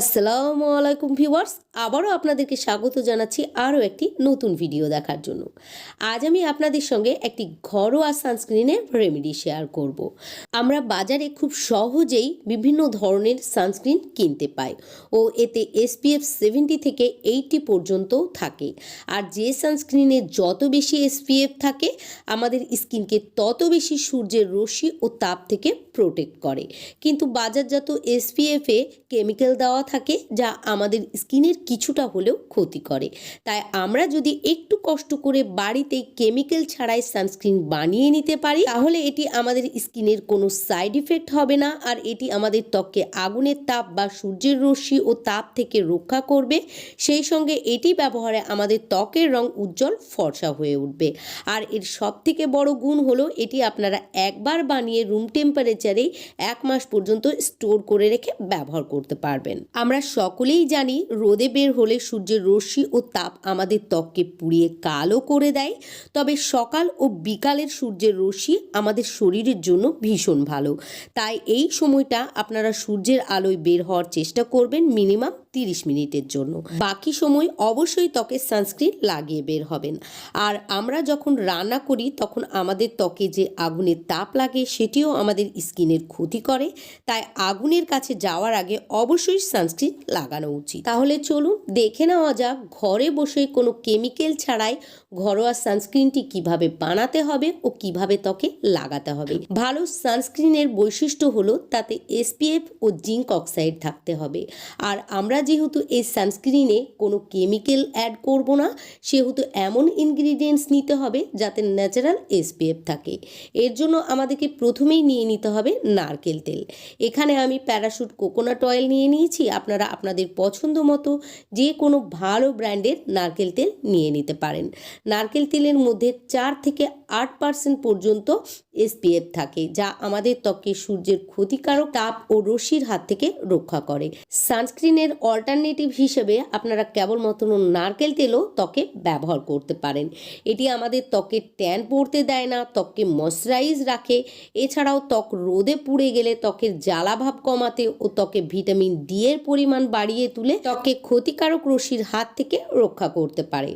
আসসালামু আলাইকুম ভিউয়ার্স, আবারও আপনাদেরকে স্বাগত জানাচ্ছি আরও একটি নতুন ভিডিও দেখার জন্য। আজ আমি আপনাদের সঙ্গে একটি ঘরোয়া সানস্ক্রিনের রেমেডি শেয়ার করব। আমরা বাজারে খুব সহজেই বিভিন্ন ধরনের সানস্ক্রিন কিনতে পাই ও এতে এসপিএফ সেভেন্টি থেকে এইটি পর্যন্ত থাকে। আর যে সানস্ক্রিনে যত বেশি এসপিএফ থাকে, আমাদের স্কিনকে তত বেশি সূর্যের রশ্মি ও তাপ থেকে প্রোটেক্ট করে। কিন্তু বাজারজাত এসপিএফে কেমিক্যাল দেওয়া থাকে যা আমাদের স্কিনের কিছুটা হলেও ক্ষতি করে। তাই আমরা যদি একটু কষ্ট করে বাড়িতে কেমিক্যাল ছাড়াই সানস্ক্রিন বানিয়ে নিতে পারি, তাহলে এটি আমাদের স্কিনের কোনো সাইড ইফেক্ট হবে না আর এটি আমাদের ত্বককে আগুনের তাপ বা সূর্যের রশ্মি ও তাপ থেকে রক্ষা করবে। সেই সঙ্গে এটি ব্যবহারে আমাদের ত্বকের রং উজ্জ্বল, ফর্সা হয়ে উঠবে। আর এর সব থেকে বড় গুণ হলো এটি আপনারা একবার বানিয়ে রুম টেম্পারেচারেই এক মাস পর্যন্ত স্টোর করে রেখে ব্যবহার করতে পারবেন। আমরা সকলেই জানি রোদে বের হলে সূর্যের রশ্মি ও তাপ আমাদের ত্বককে পুড়িয়ে কালো করে দেয়। তবে সকাল ও বিকালের সূর্যের রশ্মি আমাদের শরীরের জন্য ভীষণ ভালো। তাই এই সময়টা আপনারা সূর্যের আলোয় বের হওয়ার চেষ্টা করবেন মিনিমাম তিরিশ মিনিটের জন্য। বাকি সময় অবশ্যই ত্বকে সানস্ক্রিন লাগিয়ে বের হবেন। আর আমরা যখন রান্না করি, তখন আমাদের ত্বকে যে আগুনের তাপ লাগে, সেটিও আমাদের স্কিনের ক্ষতি করে। তাই আগুনের কাছে যাওয়ার আগে অবশ্যই সানস্ক্রিন লাগানো উচিত। তাহলে চলুন দেখে নেওয়া যাক, ঘরে বসে কোনো কেমিক্যাল ছাড়াই ঘরোয়া সানস্ক্রিনটি কীভাবে বানাতে হবে ও কীভাবে ত্বকে লাগাতে হবে। ভালো সানস্ক্রিনের বৈশিষ্ট্য হলো তাতে এসপিএফ ও জিঙ্ক অক্সাইড থাকতে হবে। আর আমরা যেহেতু এই সানস্ক্রিনে কোনো কেমিক্যাল অ্যাড করব না, সেহেতু এমন ইনগ্রিডিয়েন্টস নিতে হবে যাতে ন্যাচারাল এসপিএফ থাকে। এর জন্য আমাদেরকে প্রথমেই নিয়ে নিতে হবে নারকেল তেল। এখানে আমি প্যারাশুট কোকোনাট অয়েল নিয়ে নিয়েছি আপনারা আপনাদের পছন্দ মতো যে কোনো ভালো ব্র্যান্ডের নারকেল তেল নিয়ে নিতে পারেন। নারকেল তেলের মধ্যে চার থেকে আট পার্সেন্ট পর্যন্ত এসপিএফ থাকে, যা আমাদের ত্বকে সূর্যের ক্ষতিকারক তাপ ও রশ্মির হাত থেকে রক্ষা করে। সানস্ক্রিনের অল্টারনেটিভ হিসেবে আপনারা কেবল কেবলমাত্র নারকেল তেলও ত্বকে ব্যবহার করতে পারেন। এটি আমাদের ত্বকে ট্যান পড়তে দেয় না, ত্বককে ময়শ্চারাইজ রাখে। এছাড়াও ত্বক রোদে পুড়ে গেলে ত্বকের জ্বালাভাব কমাতে ও ত্বকে ভিটামিন ডি এর পরিমাণ বাড়িয়ে তুলে ত্বকে ক্ষতিকারক রশ্মির হাত থেকে রক্ষা করতে পারে।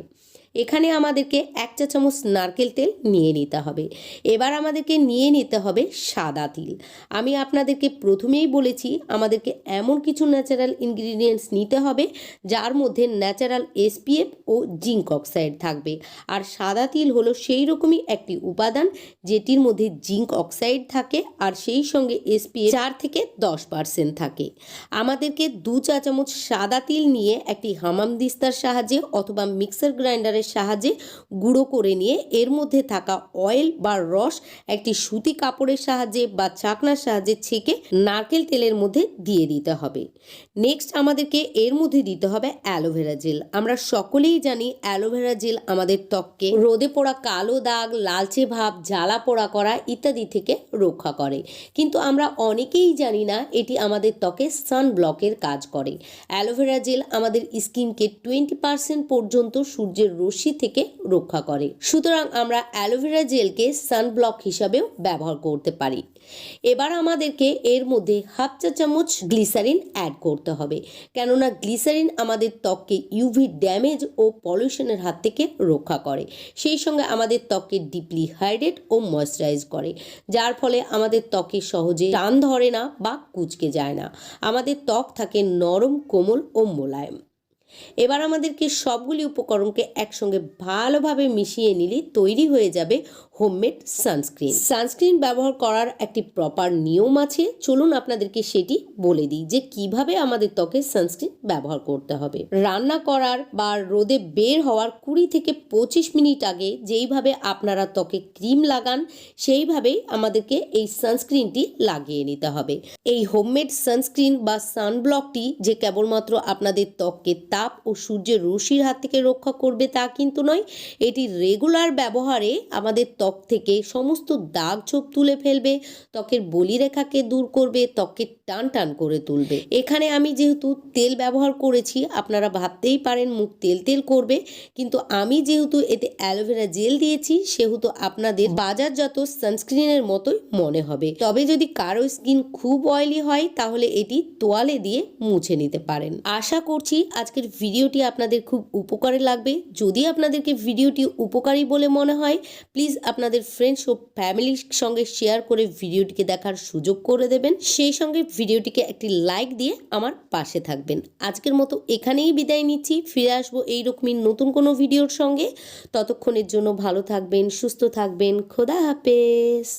এখানে আমাদেরকে এক চা চামচ নারকেল তেল নিয়ে নিতে হবে। এবার আমাদেরকে নিয়ে নিতে হবে সাদা তিল। আমি আপনাদেরকে প্রথমেই বলেছি, আমাদেরকে এমন কিছু ন্যাচারাল ইনগ্রিডিয়েন্টস নিতে হবে, যার মধ্যে ন্যাচারাল এসপিএফ ও জিঙ্ক অক্সাইড থাকবে। আর সাদা তিল হলো সেই রকমই একটি উপাদান, যেটির মধ্যে জিঙ্ক অক্সাইড থাকে আর সেই সঙ্গে এসপিএফ চার থেকে দশ পার্সেন্ট থাকে। আমাদেরকে দু চা চামচ সাদা তিল নিয়ে একটি হামাম দিস্তার সাহায্যে অথবা মিক্সার গ্রাইন্ডারের সাহায্যে গুঁড়ো করে নিয়ে এর মধ্যে থাকা অয়েল বা রস একটি সুতি কাপড়ের সাহায্যে বা চাকনার সাহায্যে ছেঁকে নারকেল তেলের মধ্যে দিয়ে দিতে হবে। নেক্সট আমাদেরকে এর মধ্যে দিতে হবে অ্যালোভেরা জেল আমরা সকলেই জানি অ্যালোভেরা জেল আমাদের ত্বককে রোদে পোড়া কালো দাগ, লালচে ভাব, জ্বালা পোড়া করা ইত্যাদি থেকে রক্ষা করে। কিন্তু আমরা অনেকেই জানি না এটি আমাদের ত্বকে সান ব্লকের কাজ করে। অ্যালোভেরা জেল আমাদের স্কিনকে টোয়েন্টি পার্সেন্ট পর্যন্ত সূর্যের রশ্মি থেকে রক্ষা করে। সুতরাং আমরা অ্যালোভেরা জেলকে সানব্লক হিসাবেও ব্যবহার করতে পারি। এবার আমাদেরকে এর মধ্যে হাফ চা চামচ গ্লিসারিন অ্যাড করতে হবে। কেননা গ্লিসারিন আমাদের ত্বককে ইউভি ড্যামেজ ও পলিউশনের হাত থেকে রক্ষা করে। সেই সঙ্গে আমাদের ত্বককে ডিপলি হাইড্রেট ও ময়শ্চারাইজ করে। যার ফলে আমাদের ত্বকে সহজে টান ধরে না বা কুচকে যায় না। আমাদের ত্বক থাকে নরম, কোমল ও মোলায়েম। এবার আমাদেরকে সবগুলি উপকরণকে একসঙ্গে ভালোভাবে মিশিয়ে নিলে তৈরি হয়ে যাবে হোমমেড সানস্ক্রিন। সানস্ক্রিন ব্যবহার করার একটি প্রপার নিয়ম আছে। চলুন আপনাদেরকে সেটি বলে দিই যে কীভাবে আমাদের ত্বকে সানস্ক্রিন ব্যবহার করতে হবে। রান্না করার বা রোদে বের হওয়ার কুড়ি থেকে পঁচিশ মিনিট আগে যেইভাবে আপনারা ত্বকে ক্রিম লাগান, সেইভাবেই আমাদেরকে এই সানস্ক্রিনটি লাগিয়ে নিতে হবে। এই হোমমেড সানস্ক্রিন বা সানব্লকটি যে কেবলমাত্র আপনাদের ত্বককে তাপ ও সূর্যের রশ্মির হাত থেকে রক্ষা করবে তা কিন্তু নয়, এটি রেগুলার ব্যবহারে আমাদের ত্বক ত্বক থেকে সমস্ত দাগ ছোপ তুলে ফেলবে, ত্বকের বলিরেখাকে দূর করবে, ত্বককে টান টান করে তুলবে। এখানে আমি যেহেতু তেল ব্যবহার করেছি, আপনারা ভাবতেই পারেন মুখ তেল তেল করবে, কিন্তু আমি যেহেতু এতে অ্যালোভেরা জেল দিয়েছি, সেহেতু আপনাদের বাজারজাত সানস্ক্রিনের মতোই মনে হবে। তবে যদি কারও স্কিন খুব অয়েলি হয়, তাহলে এটি তোয়ালে দিয়ে মুছে নিতে পারেন। আশা করছি আজকের ভিডিওটি আপনাদের খুব উপকারে লাগবে। যদি আপনাদেরকে ভিডিওটি উপকারী বলে মনে হয়, প্লিজ আপনাদের ফ্রেন্ডস ও ফ্যামিলির সঙ্গে শেয়ার করে ভিডিওটিকে দেখার সুযোগ করে দেবেন। সেই সঙ্গে ভিডিওটিকে একটি লাইক দিয়ে আমার পাশে থাকবেন। আজকের মতো এখানেই বিদায় নিচ্ছি। ফিরে আসব এইরকমই নতুন কোনো ভিডিওর সঙ্গে। ততক্ষণের জন্য ভালো থাকবেন, সুস্থ থাকবেন। খোদা হাফেজ।